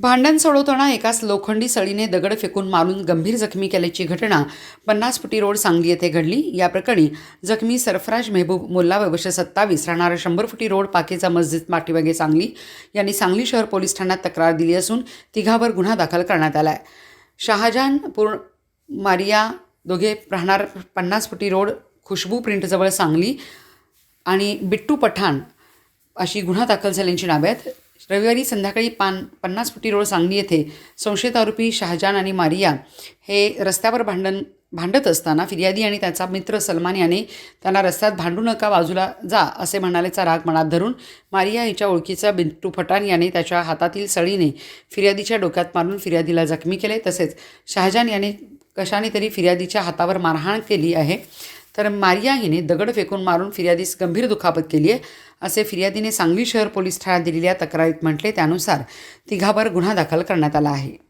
भांडण सोडवताना एकाच लोखंडी सळीने दगड फेकून मारून गंभीर जखमी केल्याची घटना पन्नास फुटी रोड सांगली येथे घडली. या प्रकरणी जखमी सरफराज मेहबूब मुल्ला वर्ष सत्तावीस राहणारा शंभर फुटी रोड पाकेचा मस्जिद पाठीमागे सांगली. यांनी सांगली शहर पोलीस ठाण्यात तक्रार दिली असून तिघावर गुन्हा दाखल करण्यात आला आहे शहाजहानपूर मारिया दोघे राहणार पन्नास फुटी रोड खुशबू प्रिंटजवळ सांगली आणि बिट्टू पठाण अशी गुन्हा दाखल झाल्यांची नावे आहेत. रविवारी संध्याकाळी पान पन्नास फुटी रोड सांगली येथे संशयित आरोपी शहाजान आणि मारिया हे रस्त्यावर भांडण भांडत असताना फिर्यादी आणि त्याचा मित्र सलमान याने त्यांना रस्त्यात भांडू नका बाजूला जा असे म्हणाल्याचा राग मनात धरून मारिया हिच्या ओळखीचा बिंटू फटान याने त्याच्या हातातील सळीने फिर्यादीच्या डोक्यात मारून फिर्यादीला जखमी केले. तसेच शहाजान याने कशाने तरी फिर्यादीच्या हातावर मारहाण केली आहे. तर मारिया हिने दगड फेकून मारून फिर्यादीस गंभीर दुखापत केली आहे असे फिर्यादीने सांगली शहर पोलीस ठाण्यात दिलेल्या तक्रारीत म्हटले. त्यानुसार तिघावर गुन्हा दाखल करण्यात आला आहे.